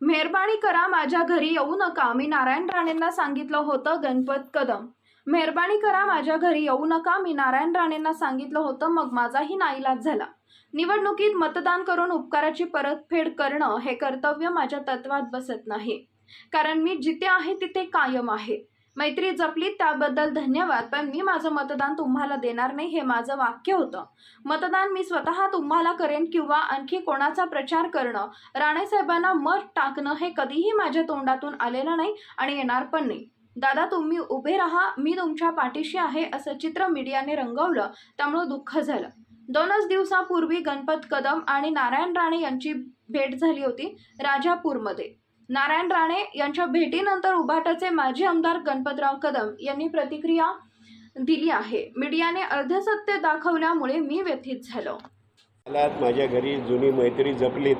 मेहरबानी करा माझ्या घरी येऊ नका. मी नारायण राणेंना सांगितलं होतं गणपत कदम. मेहरबानी करा माझ्या घरी येऊ नका. मी नारायण राणेंना सांगितलं होतं मग माझाही नाईलाज झाला. निवडणुकीत मतदान करून उपकाराची परतफेड करणं हे कर्तव्य माझ्या तत्वात बसत नाही. कारण मी जिथे आहे तिथे कायम आहे. मैत्री जपली त्याबद्दल धन्यवाद पण मी माझं मतदान तुम्हाला देणार नाही हे माझं वाक्य होतं. मतदान मी स्वतः तुम्हाला करेन किंवा आणखी कोणाचा प्रचार करणं राणेसाहेबांना मत टाकणं हे कधीही माझ्या तोंडातून आलेलं नाही आणि येणार पण नाही. दादा तुम्ही उभे राहा मी तुमच्या पाठीशी आहे असं चित्र मीडियाने रंगवलं त्यामुळं दुःख झालं. दोनच दिवसापूर्वी गणपत कदम आणि नारायण राणे यांची भेट झाली होती राजापूरमध्ये. नारायण राणे यांच्या भेटीनंतर उभाटाचे माजी आमदार गणपतराव कदम यांनी प्रतिक्रिया दिली आहे. मीडियाने अर्धसत्य दाखवल्यामुळे मी व्यथित झालो. मला माझ्या घरी जुनी मैत्री जपलीत.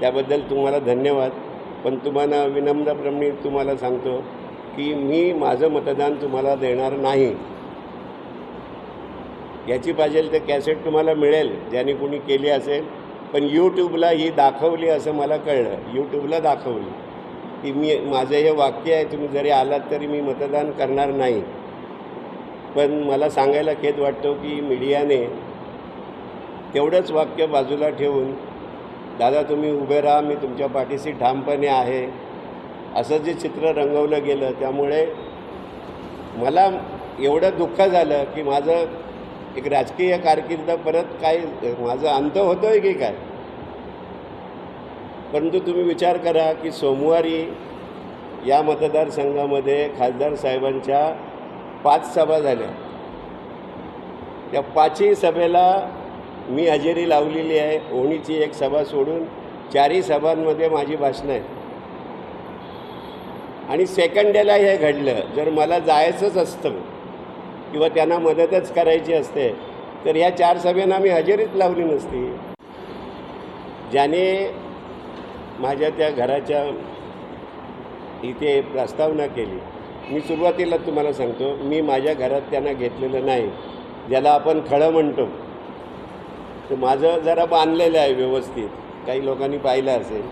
त्याबद्दल तुम्हाला धन्यवाद. पण तुम्हाला विनम्रप्रमाणे तुम्हाला सांगतो की मी माझं मतदान तुम्हाला देणार नाही. याची पाहिजे तर कॅसेट तुम्हाला मिळेल ज्याने कोणी केली असेल. पण यूट्यूबला ही दाखवली असं मला कळलं. यूट्यूबला दाखवली. की मी माझं हे वाक्य आहे तुम्ही जरी आलात तरी मी मतदान करणार नाही. पण मला सांगायला खेद वाटतो की मीडियाने तेवढंच वाक्य बाजूला ठेवून दादा तुम्ही उभे राहा मी तुमच्या पाठीशी ठामपणे आहे. असं जे चित्र रंगवलं गेलं त्यामुळे मला एवढं दुःख झालं की माझं एक राजकीय कारकिर्द परत काय माझं अंत होतो आहे की काय? परंतु तुम्ही विचार करा की सोमवारी या मतदारसंघामध्ये खासदार साहेबांच्या पाच सभा झाल्या. त्या पाचही सभेला मी हजेरी लावलेली आहे. ओणीची एक सभा सोडून चारही सभांमध्ये माझी भाषणं आहेत. आणि सेकंड डेला हे घडलं. जर मला जायचंच असतं किंवा त्यांना मदतच करायची असते तर ह्या चार सभेंना मी हजेरीच लावली नसती. ज्याने माझ्या त्या घराच्या इथे प्रस्तावना केली. मी सुरुवातीला तुम्हाला सांगतो मी माझ्या घरात त्यांना घेतलेलं नाही. ज्याला आपण खळं म्हणतो. तर माझं जरा बांधलेलं आहे व्यवस्थित. काही लोकांनी पाहिलं असेल.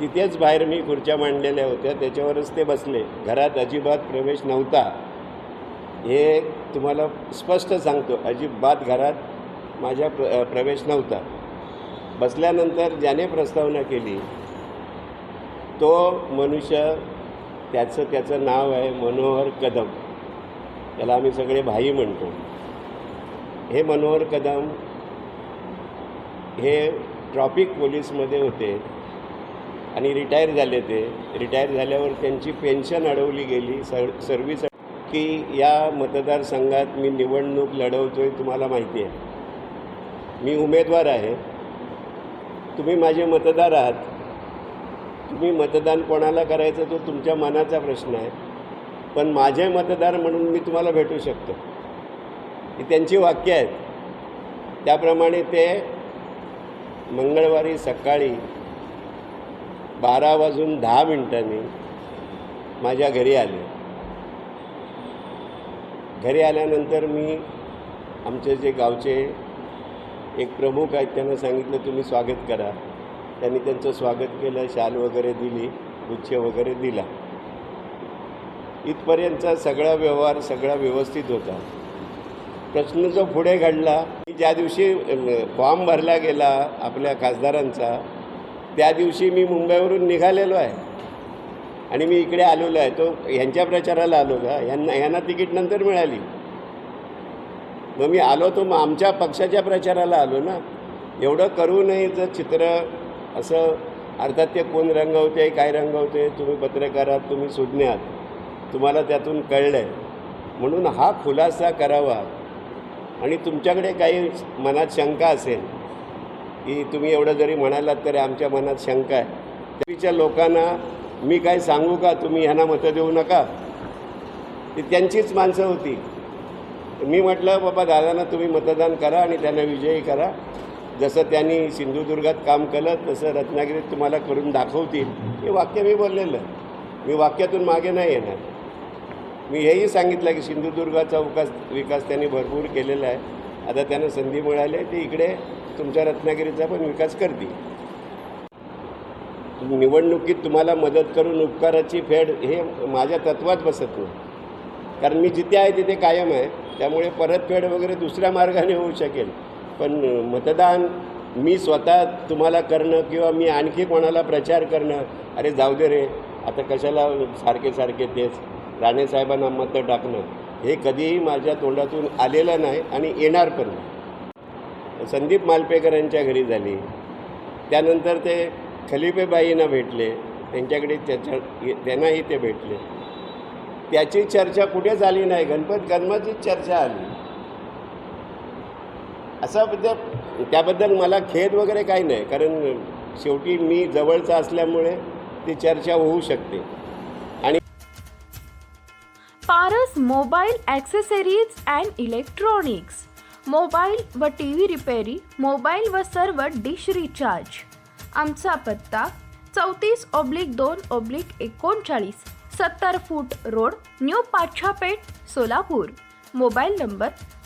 तिथेच बाहेर मी खुर्च्या मांडलेल्या होत्या. त्याच्यावरच ते बसले. घरात अजिबात प्रवेश नव्हता. हे तुम्हाला स्पष्ट सांगतो. अजिबात घरात माझ्या प्र प्रवेश नव्हता. बसल्यानंतर ज्याने प्रस्तावना केली तो मनुष्य त्याचं त्याचं नाव आहे मनोहर कदम. त्याला आम्ही सगळे भाई म्हणतो. हे मनोहर कदम हे ट्रॉफिक पोलीसमध्ये होते आणि रिटायर झाले ते. रिटायर झाल्यावर त्यांची पेन्शन अडवली गेली. सर सर्व्हिस की या मतदारसंघात मी निवडणूक लढवतो आहे तुम्हाला माहिती आहे. मी उमेदवार आहे. तुम्ही माझे मतदार आहात. तुम्ही मतदान कोणाला करायचं तो तुमच्या मनाचा प्रश्न आहे. पण माझे मतदार म्हणून मी तुम्हाला भेटू शकतो. ही त्यांची वाक्य आहेत. त्याप्रमाणे ते मंगळवारी सकाळी बारा वाजून दहा मिनटांनी माझ्या घरी आले. घरी आल्यानंतर मी आमचे जे गावचे एक प्रमुख आहेत त्यांना सांगितलं तुम्ही स्वागत करा. त्यांनी त्यांचं स्वागत केलं शाल वगैरे दिली गुच्छ वगैरे दिला. इथपर्यंतचा सगळा व्यवहार सगळा व्यवस्थित होता. प्रश्न जो पुढे घडला की ज्या दिवशी फॉर्म भरला गेला आपल्या खासदारांचा त्या दिवशी मी मुंबईवरून निघालेलो आहे. आणि मी इकडे आलेलो आहे. तो ह्यांच्या प्रचाराला आलो का ह्यांना ह्यांना तिकीट नंतर मिळाली. मग मी आलो तो मग आमच्या पक्षाच्या प्रचाराला आलो ना. एवढं करूनही जर चित्र असं अर्थात ते कोण रंगवते काय रंगवते तुम्ही पत्रकार आहात तुम्ही सुज्ञ आहात. तुम्हाला त्यातून कळलं आहे म्हणून हा खुलासा करावा. आणि तुमच्याकडे काही मनात शंका असेल की तुम्ही एवढं जरी म्हणालात तरी आमच्या मनात शंका आहे. त्याच्या लोकांना मी काय सांगू का? तुम्ही ह्यांना मतं देऊ नका. ती त्यांचीच माणसं होती. मी म्हटलं बाबा दादांना तुम्ही मतदान करा आणि त्यांना विजयी करा. जसं त्यांनी सिंधुदुर्गात काम केलं तसं रत्नागिरीत तुम्हाला करून दाखवतील. हे वाक्य मी बोललेलं. मी वाक्यातून मागे नाही येणार. मी हेही सांगितलं की सिंधुदुर्गाचा विकास विकास त्यांनी भरपूर केलेला आहे. आता त्यांना संधी मिळाली आहे ते इकडे तुमच्या रत्नागिरीचा पण विकास करतील. निवडणुकीत तुम्हाला मदत करून उपकाराची फेड हे माझ्या तत्वात बसत नाही. कारण मी जिथे आहे तिथे कायम आहे. त्यामुळे परतफेड वगैरे दुसऱ्या मार्गाने होऊ शकेल. पण मतदान मी स्वतः तुम्हाला करणं किंवा मी आणखी कोणाला प्रचार करणं अरे जाऊ दे रे आता कशाला सारखे सारखे तेच राणेसाहेबांना मतं टाकणं हे कधीही माझ्या तोंडातून आलेलं नाही आणि येणार पण नाही. संदीप मालपेकरांच्या घरी झाली. त्यानंतर ते खलिपेबाईंना भेटले त्यांच्याकडे त्याच्या त्यांनाही ते भेटले. त्याची चर्चा कुठे झाली नाही गणपत कर्माचीच चर्चा आली. असं म्हणजे त्याबद्दल मला खेद वगैरे काही नाही. कारण शेवटी मी जवळचा असल्यामुळे ती चर्चा होऊ शकते. आणि Paras mobile accessories and electronics. Mobile व टी व्ही रिपेरी मोबाईल व सर्व डिश रिचार्ज. आमचा पत्ता चौतीस ऑब्लिक दोन ऑब्लिक एकोणचाळीस सत्तर foot road new Pachhapeth Solapur. Mobile number